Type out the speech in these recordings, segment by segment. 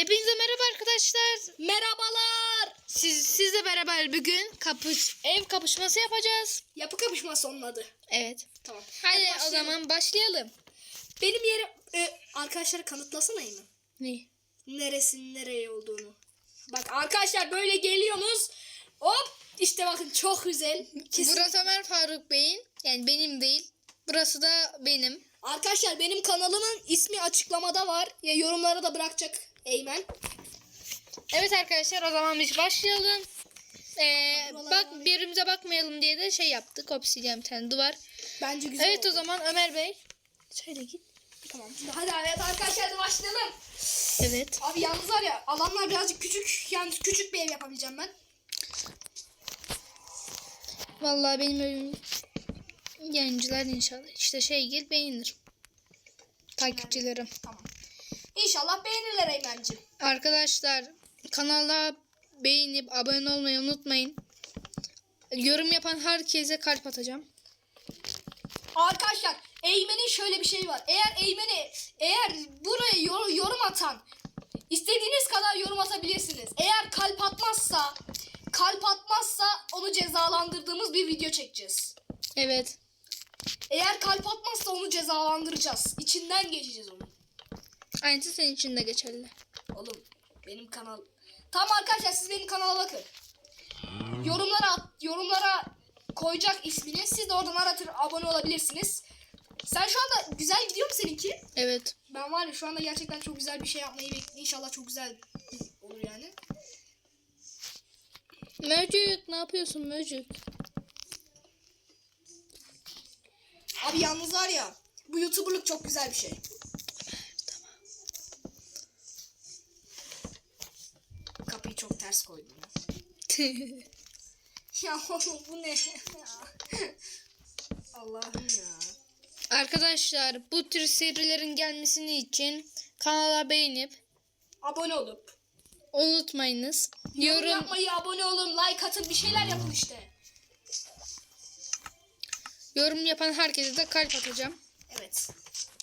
Hepinize merhaba arkadaşlar. Merhabalar. Siz sizle beraber bugün kapış ev kapışması yapacağız. Yapı kapışması onun adı. Evet. Tamam. Hadi, o başlayalım. zaman başlayalım. Benim yerim... E, arkadaşlar kanıtlasana Eymen. Ne? Neresinin nereye olduğunu. Bak arkadaşlar böyle geliyorsunuz. Hop işte bakın çok güzel. Kesin. Burası Ömer Faruk Bey'in. Yani benim değil. Burası da benim. Arkadaşlar benim kanalımın ismi açıklamada var. Ya yorumlara da bırakacak Eymen. Evet arkadaşlar o zaman biz başlayalım. Ee, bak birbirimize bakmayalım diye de şey yaptık. Obsidyen bir tane duvar. Bence güzel Evet oldu. o zaman Ömer Bey. Şöyle git. Tamam. Hadi evet arkadaşlar hadi başlayalım. Evet. Abi yalnız var ya alanlar birazcık küçük. Yani küçük bir ev yapabileceğim ben. Vallahi benim evim yayıncılar inşallah. İşte şey gel beğenir. Takipçilerim. Tamam. İnşallah beğenirler Eymen'ciğim. Arkadaşlar kanala beğenip abone olmayı unutmayın. Yorum yapan herkese kalp atacağım. Arkadaşlar Eymen'in şöyle bir şey var. Eğer Eymen'e eğer buraya yor- yorum atan istediğiniz kadar yorum atabilirsiniz. Eğer kalp atmazsa kalp atmazsa onu cezalandırdığımız bir video çekeceğiz. Evet. Eğer kalp atmazsa onu cezalandıracağız. İçinden geçeceğiz onu. Aynısı senin için de geçerli. Oğlum benim kanal. Tamam arkadaşlar siz benim kanala bakın. Yorumlara at, yorumlara koyacak ismini. Siz de oradan aratır abone olabilirsiniz. Sen şu anda güzel gidiyor mu seninki? Evet. Ben var ya şu anda gerçekten çok güzel bir şey yapmayı bekliyorum. İnşallah çok güzel olur yani. Mövcük ne yapıyorsun Mövcük? Abi yalnız var ya bu YouTuber'lık çok güzel bir şey. Kapıyı çok ters koydum ya. Oğlum bu ne? Allah'ım ya. Arkadaşlar bu tür serilerin gelmesini için kanala beğenip Abone olup. unutmayınız. Yorum, Yorum yapmayı, abone olun, like atın, bir şeyler yapın işte. yorum yapan herkese de kalp atacağım. Evet.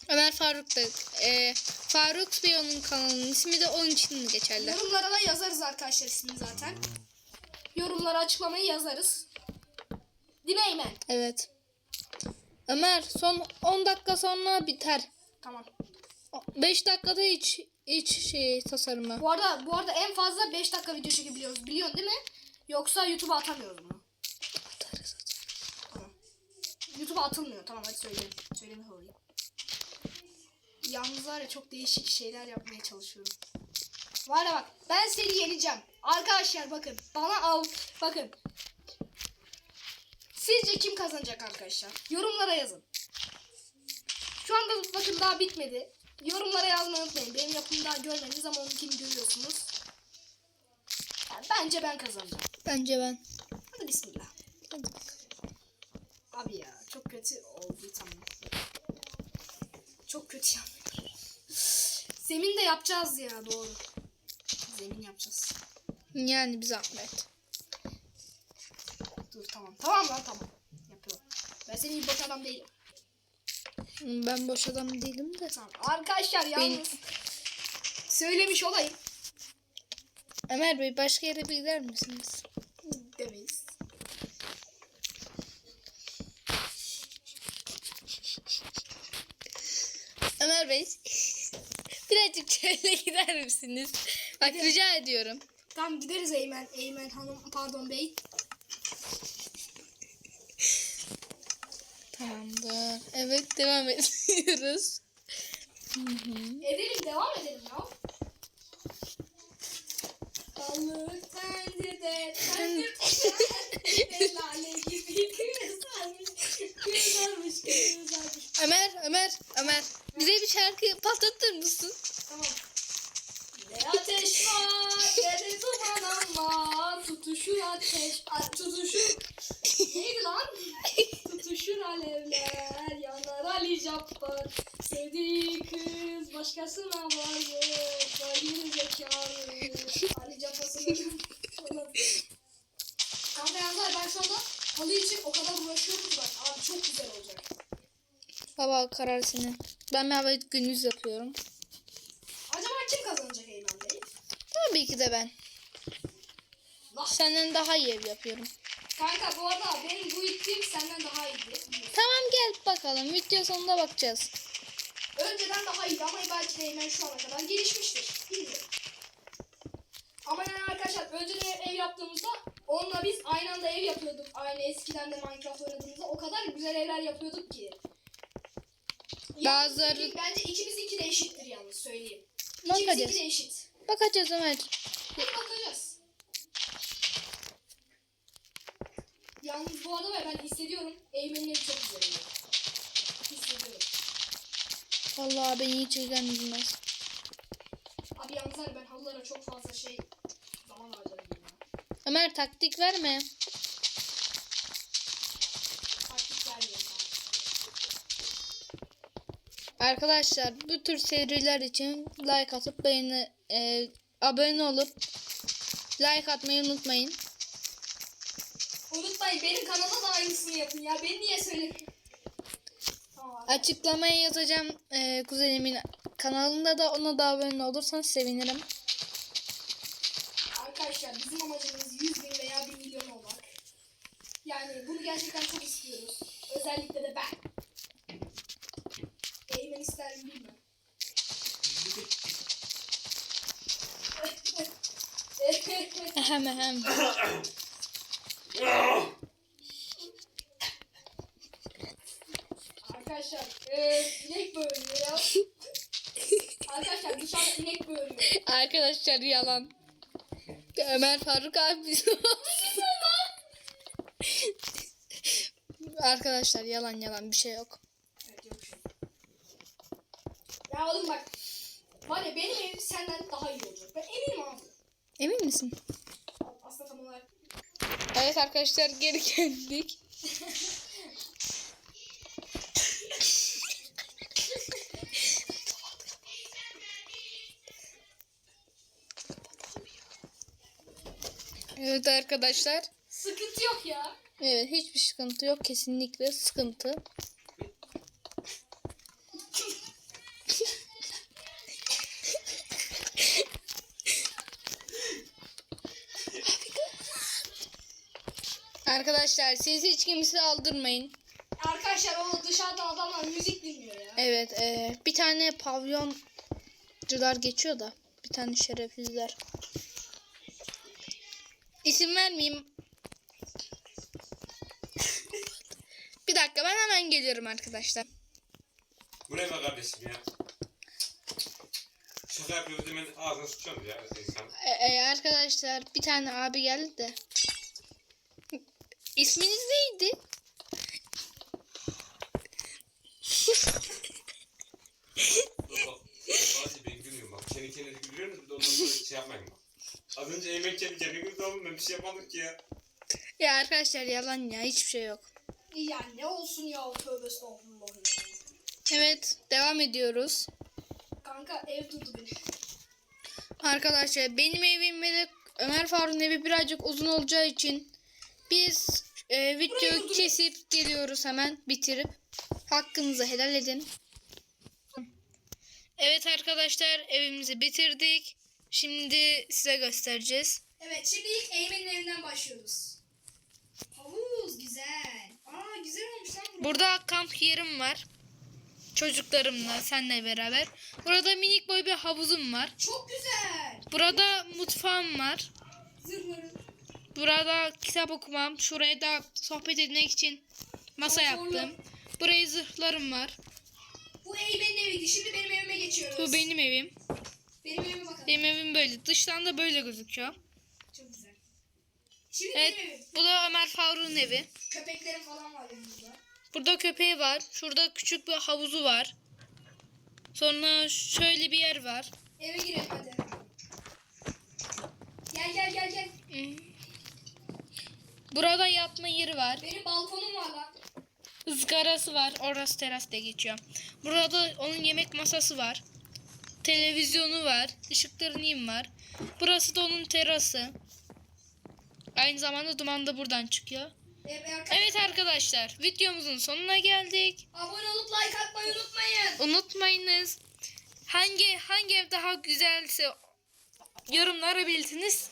Ömer Faruk da e, Faruk Bey onun kanalının ismi de onun için geçerli. Yorumlara da yazarız arkadaşlar ismini zaten. Yorumlara açıklamayı yazarız. Değil mi Eymen? Evet. Ömer son 10 dakika sonra biter. Tamam. 5 dakikada hiç hiç şey tasarımı. Bu arada bu arada en fazla 5 dakika video çekebiliyoruz. Biliyorsun değil mi? Yoksa YouTube'a atamıyoruz bunu. Atarız, atarız. Tamam. YouTube'a atılmıyor. Tamam hadi söyleyeyim. Söylemiş olayım. Yalnız var ya çok değişik şeyler yapmaya çalışıyorum. Var ya bak ben seni yeneceğim. Arkadaşlar bakın bana al. Bakın. Sizce kim kazanacak arkadaşlar? Yorumlara yazın. Şu anda bakın daha bitmedi. Yorumlara yazmayı unutmayın. Benim yapımı daha görmediniz ama onunkini görüyorsunuz. Yani bence ben kazanacağım. Bence ben. Hadi bismillah. Hadi bakalım. Abi ya çok kötü oldu tamam. Çok kötü yapıyor. Zemin de yapacağız ya doğru. Zemin yapacağız. Yani bir zahmet. Dur tamam. Tamam lan tamam. Yapıyorum. Ben senin boş adam değilim. Ben boş adam değilim de. Tamam. Arkadaşlar yalnız söylemiş olayım. Ömer Bey başka yere gider misiniz? Demeyiz. Ömer Bey birazcık şöyle gider misiniz? Bak rica ediyorum. Tamam gideriz Eymen. Eymen hanım pardon bey. Tamamdır. Evet devam ediyoruz. Edelim devam edelim ya. Balık tendirde tendirde lale gibi. Ömer, Ömer, Ömer. Bize bir şarkı patlatır mısın? Tamam. Ne ateş var ne de duman ama tutuşur ateş tutuşur neydi lan? tutuşur alevler yanar Ali Cabbar sevdiği kız başkasına varmış vay zekalı Ali Cabbar'sın Kanka yazar ben şu anda halı için o kadar uğraşıyorum ki bak abi çok güzel olacak. Baba karar senin. Ben bir hava gündüz yapıyorum. Acaba kim kazanacak Eymen Bey? Tabii ki de ben. Lah. Senden daha iyi ev yapıyorum. Kanka bu arada benim bu ittiğim senden daha iyiydi. Tamam gel bakalım. Video sonunda bakacağız. Önceden daha iyiydi ama belki de hemen şu ana kadar gelişmiştir. Bilmiyorum. Ama yani arkadaşlar önceden ev yaptığımızda onunla biz aynı anda ev yapıyorduk. Aynı eskiden de Minecraft oynadığımızda o kadar güzel evler yapıyorduk ki. Bazıları- iki- Bence ikimizinki de eşittir yalnız söyleyeyim. Bakacağız. İkimizinki de eşit. Bakacağız Ömer. Hadi bakacağız. Yalnız bu arada ben hissediyorum. Eymen'in evi çok güzel. Hissediyorum. Vallahi ben hiç ilgilenmez. Abi yalnız hani ben halılara çok fazla şey zaman harcadım ya. Ömer taktik verme. Arkadaşlar bu tür seriler için like atıp beğeni e, abone olup like atmayı unutmayın. Unutmayın benim kanala da aynısını yapın ya. Beni niye söylemiyorsun? Tamam. Açıklamaya yazacağım e, kuzenimin kanalında da ona da abone olursanız sevinirim. Arkadaşlar bizim amacımız Ehem ehem. Arkadaşlar e, inek böğürüyor ya. Arkadaşlar dışarıda inek böğürüyor. Arkadaşlar yalan. Ömer Faruk abi Arkadaşlar yalan yalan bir şey yok. Evet yok şey. Ya oğlum bak. Var ya benim evim senden daha iyi olacak. Ben eminim abi. Emin misin? Tam olarak. Evet arkadaşlar geri geldik. Evet arkadaşlar. Sıkıntı yok ya. Evet hiçbir sıkıntı yok. Kesinlikle sıkıntı. Arkadaşlar siz hiç kimse aldırmayın. Arkadaşlar o dışarıdan adamlar müzik dinliyor ya. Evet e, bir tane pavyoncular geçiyor da. Bir tane şerefsizler. İsim vermeyeyim. bir dakika ben hemen geliyorum arkadaşlar. Bu ne be kardeşim ya? Şaka yapıyoruz demen ağzına sıçıyorsunuz ya insan. E, e, arkadaşlar bir tane abi geldi de. İsminiz neydi? Fatih ben gülüyorum bak. Kendi kendinize gülüyorsunuz bir de ondan sonra şey yapmayın bak. Az önce yemek kendi kendine güldü oğlum ben bir şey yapmadık ki ya. Ya arkadaşlar yalan ya hiçbir şey yok. Ya ne olsun ya tövbe estağfurullah ya. Evet devam ediyoruz. Kanka ev tuttu beni. Arkadaşlar benim evim ve de Ömer Faruk'un evi birazcık uzun olacağı için biz e, videoyu kesip geliyoruz hemen bitirip. Hakkınızı helal edin. Evet arkadaşlar evimizi bitirdik. Şimdi size göstereceğiz. Evet şimdi ilk Eymen'in evinden başlıyoruz. Havuz güzel. Aa güzel olmuş lan bu. Burada kamp yerim var. Çocuklarımla, senle beraber. Burada minik boy bir havuzum var. Çok güzel. Burada mutfağım var. Zırhları. Burada kitap okumam. Şuraya da sohbet etmek için masa yaptım. Buraya zırhlarım var. Bu Eymen'in eviydi. Şimdi benim evime geçiyoruz. Bu benim evim. Benim evime bakalım. Benim evim böyle. Dıştan da böyle gözüküyor. Çok güzel. Şimdi Evet. benim evim. Bu da Ömer Faruk'un evi. Köpeklerim falan var yanımızda. Burada köpeği var. Şurada küçük bir havuzu var. Sonra şöyle bir yer var. Eve girelim hadi. Gel gel gel gel. Hmm. Burada yatma yeri var. Benim balkonum var lan. ızgarası var. Orası teras diye geçiyor. Burada onun yemek masası var. Televizyonu var. Işıkları neyim var. Burası da onun terası. Aynı zamanda duman da buradan çıkıyor. Evet, arkadaşlar. Evet arkadaşlar videomuzun sonuna geldik. Abone olup like atmayı unutmayın. Unutmayınız. Hangi hangi ev daha güzelse yorumlara belirtiniz.